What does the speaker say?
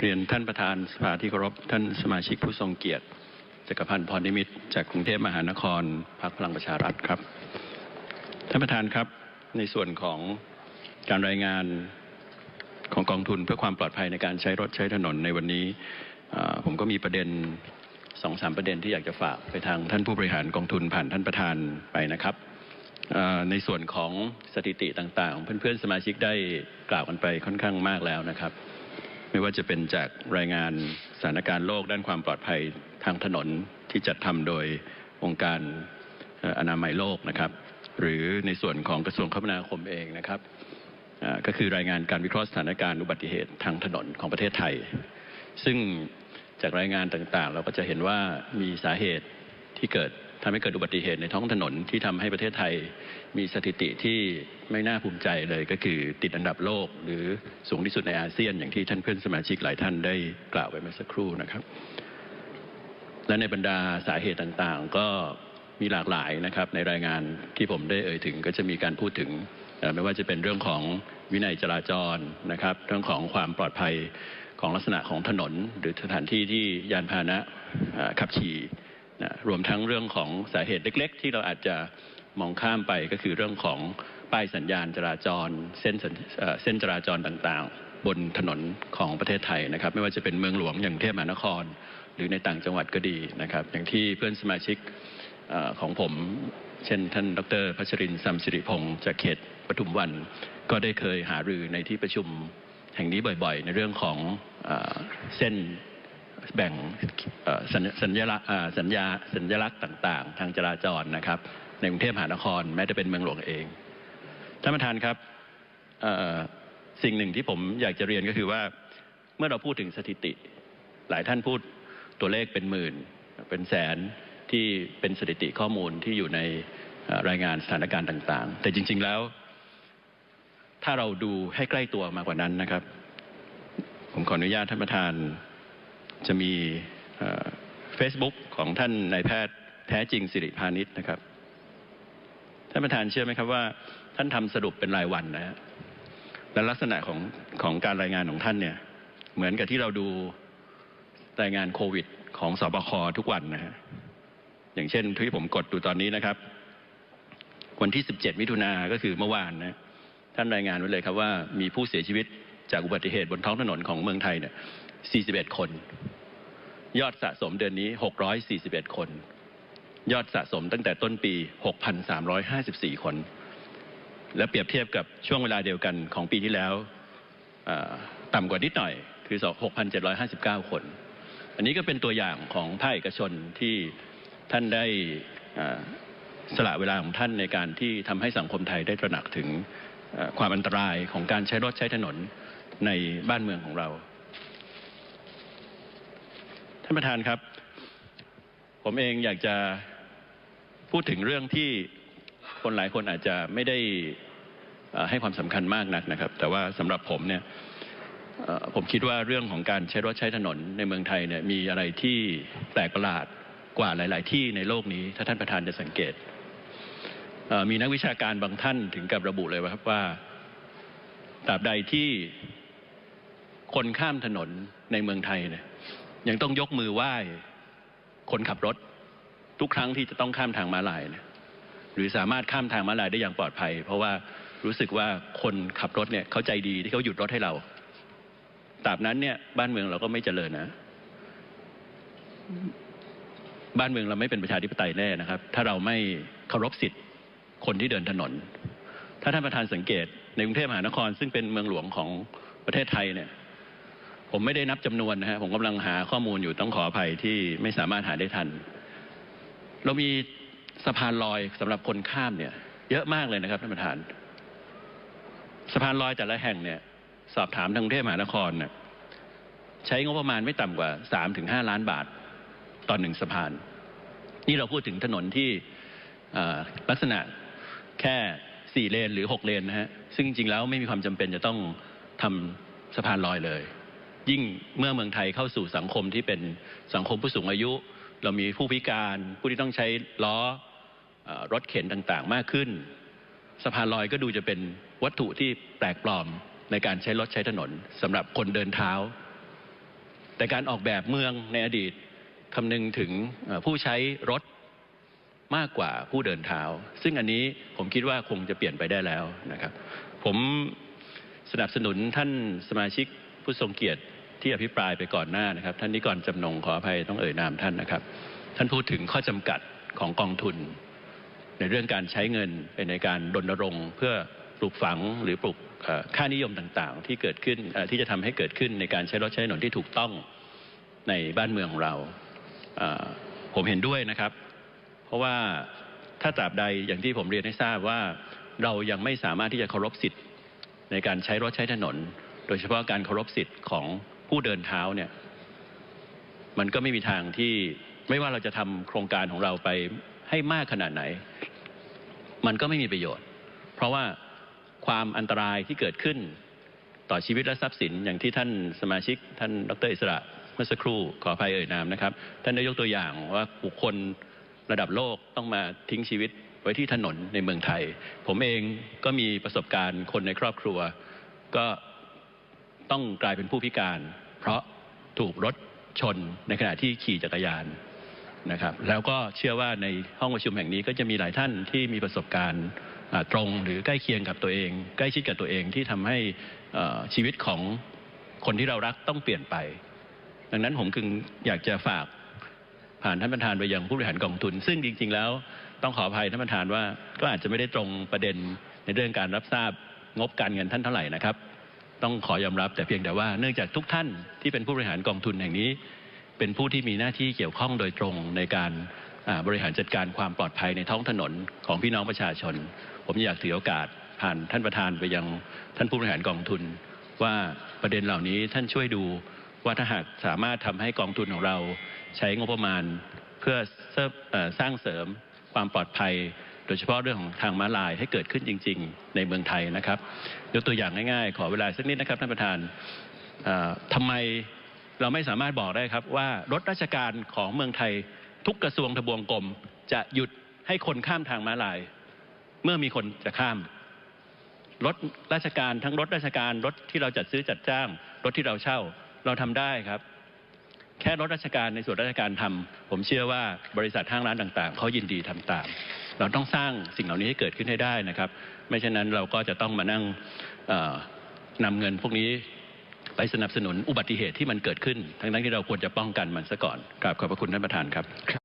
เรียนท่านประธานสภาที่เคารพท่านสมาชิกผู้ทรงเกียรติจักรพันธ์พรนิมิตจากกรุงเทพมหานครพรรคพลังประชารัฐครับ ท่านประธานครับในส่วนของการรายงานของกองทุนเพื่อความปลอดภัยในการใช้รถใช้ถนนในวันนี้ ผมก็มีประเด็นสองสามประเด็นที่อยากจะฝากไปทางท่านผู้บริหารกองทุนผ่านท่านประธานไปนะครับ ในส่วนของสถิติต่างๆ เพื่อนๆสมาชิกได้กล่าวกันไปค่อนข้างมากแล้วนะครับ ไม่ว่าจะเป็นจากรายงานสถานการณ์โลกด้านความปลอดภัยทางถนนที่จัดทำโดยองค์การอนามัยโลกนะครับ หรือในส่วนของกระทรวงคมนาคมเองนะครับก็คือรายงานการวิเคราะห์สถานการณ์อุบัติเหตุทางถนนของประเทศไทย ซึ่งจากรายงานต่างๆ เราก็จะเห็นว่ามีสาเหตุที่เกิด ทำให้เกิดอุบัติเหตุในท้องถนนที่ทำให้ประเทศไทยมีสถิติที่ไม่น่าภูมิใจเลยก็คือติดอันดับโลกหรือสูงที่สุดในอาเซียนอย่างที่ท่านเพื่อนสมาชิกหลายท่านได้กล่าวไปเมื่อสักครู่นะครับ และในบรรดาสาเหตุต่างๆ ก็มีหลากหลายนะครับในรายงานที่ผมได้เอ่ยถึงก็จะมีการพูดถึงไม่ว่าจะเป็นเรื่องของวินัยจราจรนะครับ เรื่องของความปลอดภัยของลักษณะของถนน หรือสถานที่ที่ยานพาหนะขับขี่ รวมทั้งเรื่องของสาเหตุเล็กๆที่เราอาจจะมองข้ามไปก็คือเรื่องของป้ายสัญญาณจราจรเส้นเส้นจราจรต่างๆ บนถนนของประเทศไทยนะครับ ไม่ว่าจะเป็นเมืองหลวงอย่างเทพมหานคร หรือในต่างจังหวัดก็ดีนะครับ อย่างที่เพื่อนสมาชิกอของผม เช่นท่านดรพัชรินทร์ซัมสิริพงศ์จากเขตปทุมวัน ก็ได้เคยหารือในที่ประชุมแห่งนี้บ่อยๆ ในเรื่องของอเส้น แบ่งสัญสัญลักษณ์อ่าสัญญาสัญลักษณ์ต่างๆทางจราจรนะครับในกรุงเทพมหานครแม้จะเป็นเมืองหลวงเองท่านประธานครับสิ่งหนึ่งที่ผมอยากจะเรียนก็คือว่าเมื่อเราพูดถึงสถิติ หลายท่านพูดตัวเลขเป็นหมื่น เป็นแสนที่เป็นสถิติข้อมูลที่อยู่ในรายงานสถานการณ์ต่าง ๆ แต่จริง ๆแล้ว ถ้าเราดูให้ใกล้ตัวมากกว่านั้นนะครับ ผมขออนุญาตท่านประธาน จะมีเฟซบุ๊กของท่านนายแพทย์แท้จริงสิริพานิชย์นะครับ ท่านประธานเชื่อไหมครับว่า ท่านทำสรุปเป็นรายวันนะฮะและลักษณะของของการรายงานของท่านเนี่ย เหมือนกับที่เราดูรายงานโควิดของสบคทุกวันนะฮะอย่างเช่นที่ผมกดดูตอนนี้นะครับ วันที่ 17 มิถุนาก็คือเมื่อวานนะท่านรายงานไว้เลยครับว่ามีผู้เสียชีวิตจากอุบัติเหตุบนท้องถนนของเมืองไทยเนี่ย 41 คน ยอดสะสมเดือนนี้ 641 คน ยอดสะสมตั้งแต่ต้นปี 6,354 คน และเปรียบเทียบกับช่วงเวลาเดียวกันของปีที่แล้วต่ำกว่านิดหน่อยคือ 6,759 คน อันนี้ก็เป็นตัวอย่างของภาคเอกชนที่ท่านได้สละเวลาของท่านในการที่ทำให้สังคมไทยได้ตระหนักถึงความอันตรายของการใช้รถใช้ถนนในบ้านเมืองของเรา ท่านประธานครับ ผมเองอยากจะพูดถึงเรื่องที่คนหลายคนอาจจะไม่ได้ให้ความสำคัญมากนักนะครับ แต่ว่าสำหรับผมเนี่ยผมคิดว่าเรื่องของการใช้รถใช้ถนนในเมืองไทยเนี่ยมีอะไรที่แปลกประหลาดกว่าหลาย ๆ ที่ในโลกนี้ ถ้าท่านประธานจะสังเกต มีนักวิชาการบางท่านถึงกับระบุเลยว่าครับว่าตราบใดที่คนข้ามถนนในเมืองไทยเนี่ย ยังต้องยกมือไหว้คนขับรถทุกครั้งที่จะต้องข้ามทางม้าลายนี่ยหรือสามารถข้ามทางม้าลายได้อย่างปลอดภัย เพราะว่ารู้สึกว่าคนขับรถเนี่ยเขาใจดีที่เขาหยุดรถให้เราตราบนั้นเนี่ยบ้านเมืองเราก็ไม่เจริญนะ บ้านเมืองเราไม่เป็นประชาธิปไตยแน่นะครับ ถ้าเราไม่เคารพสิทธิ์คนที่เดินถนน ถ้าท่านประธานสังเกตในกรุงเทพมหานครซึ่งเป็นเมืองหลวงของประเทศไทยเนี่ย ผมไม่ได้นับจำนวนนะฮะผมกำลังหาข้อมูลอยู่ต้องขออภัยที่ไม่สามารถหาได้ทัน เรามีสะพานลอยสำหรับคนข้ามเนี่ย เยอะมากเลยนะครับท่านประธาน สะพานลอยแต่ละแห่งเนี่ย สอบถามทางกรุงเทพมหานครเนี่ยใช้งบประมาณไม่ต่ำกว่าสามถึงห้าล้านบาทต่อหนึ่งสะพาน นี่เราพูดถึงถนนที่ลักษณะแค่สี่เลนหรือหกเลนนะฮะซึ่งจริงๆแล้วไม่มีความจำเป็นจะต้องทำสะพานลอยเลย ยิ่งเมื่อเมืองไทยเข้าสู่สังคมที่เป็นสังคมผู้สูงอายุ เรามีผู้พิการผู้ที่ต้องใช้ล้ออรถเข็นต่างๆ มากขึ้นสะพานลอยก็ดูจะเป็นวัตถุที่แปลกปลอมในการใช้รถใช้ถนนสำหรับคนเดินเท้า แต่การออกแบบเมืองในอดีตคำนึงถึงผู้ใช้รถมากกว่าผู้เดินเท้า ซึ่งอันนี้ผมคิดว่าคงจะเปลี่ยนไปได้แล้วนะครับ ผมสนับสนุนท่านสมาชิกผู้ทรงเกียรติ ที่อภิปรายไปก่อนหน้านะครับ ท่านนิกรจำนงขออภัยต้องเอ่ยนามท่านนะครับ ท่านพูดถึงข้อจำกัดของกองทุน ในเรื่องการใช้เงินเป็นในการรณรงค์ เพื่อปลูกฝังหรือปลูกค่านิยมต่างๆ ที่เกิดขึ้นที่จะทำให้เกิดขึ้นในการใช้รถใช้ถนนที่ถูกต้องในบ้านเมืองของเรา ผมเห็นด้วยนะครับ เพราะว่าถ้าตราบใดอย่างที่ผมเรียนให้ทราบว่าเรายังไม่สามารถที่จะเคารพสิทธิ์ในการใช้รถใช้ถนน โดยเฉพาะการเคารพสิทธิ์ของ ผู้เดินเท้าเนี่ยมันก็ไม่มีทางที่ไม่ว่าเราจะทำโครงการของเราไปให้มากขนาดไหน มันก็ไม่มีประโยชน์ เพราะว่าความอันตรายที่เกิดขึ้นต่อชีวิตและทรัพย์สินอย่างที่ท่านสมาชิก ท่านดรอิสระเมื่อสักครู่ขออภัยเอ่ยนามนะครับ ท่านได้ยกตัวอย่างว่าบุคคลระดับโลกต้องมาทิ้งชีวิตไว้ที่ถนนในเมืองไทย ผมเองก็มีประสบการณ์คนในครอบครัว ก็ ต้องกลายเป็นผู้พิการ เพราะถูกรถชนในขณะที่ขี่จักรยานนะครับ แล้วก็เชื่อว่าในห้องประชุมแห่งนี้ก็จะมีหลายท่านที่มีประสบการณ์ตรงหรือใกล้เคียงกับตัวเอง ใกล้ชิดกับตัวเองที่ทำให้ชีวิตของคนที่เรารักต้องเปลี่ยนไป ดังนั้นผมจึงอยากจะฝากผ่านท่านประธานไปยังผู้บริหารกองทุน ซึ่งจริง ๆ แล้วต้องขออภัยท่านประธานว่าก็อาจจะไม่ได้ตรงประเด็นในเรื่องการรับทราบงบการเงินท่านเท่าไหร่นะครับ ต้องขอยอมรับแต่เพียงแต่ว่าเนื่องจากทุกท่านที่เป็นผู้บริหารกองทุนแห่งนี้ เป็นผู้ที่มีหน้าที่เกี่ยวข้องโดยตรงในการบริหารจัดการความปลอดภัยในท้องถนนของพี่น้องประชาชน ผมอยากถือโอกาสผ่านท่านประธานไปยังท่านผู้บริหารกองทุน ว่าประเด็นเหล่านี้ท่านช่วยดูว่าถ้าหากสามารถทำให้กองทุนของเราใช้งบประมาณ เพื่ออสร้างเสริมความปลอดภัย โดยเฉพาะเรื่องของทางม้าลายให้เกิดขึ้นจริง ๆ ในเมืองไทยนะครับยกตัวอย่างง่ายๆ ขอเวลาสักนิดนะครับท่านประธานเอ่อทำไมเราไม่สามารถบอกได้ครับว่ารถราชการของเมืองไทยทุกกระทรวงทบวงกรมจะหยุดให้คนข้ามทางม้าลาย เมื่อมีคนจะข้าม รถราชการทั้งรถราชการรถที่เราจัดซื้อจัดจ้าง รถที่เราเช่าเราทำได้ครับ แค่รถราชการในส่วนราชการทำผมเชื่อว่าบริษัทห้างร้านต่าง ๆเขายินดีทำตาม เราต้องสร้างสิ่งเหล่านี้ให้เกิดขึ้นให้ได้นะครับ ไม่เช่นนั้นเราก็จะต้องมานั่งเอ่อนำเงินพวกนี้ไปสนับสนุนอุบัติเหตุที่มันเกิดขึ้น ทั้งนั้นที่เราควรจะป้องกันมันซะก่อนกราบขอบพระคุณท่านประธานครับ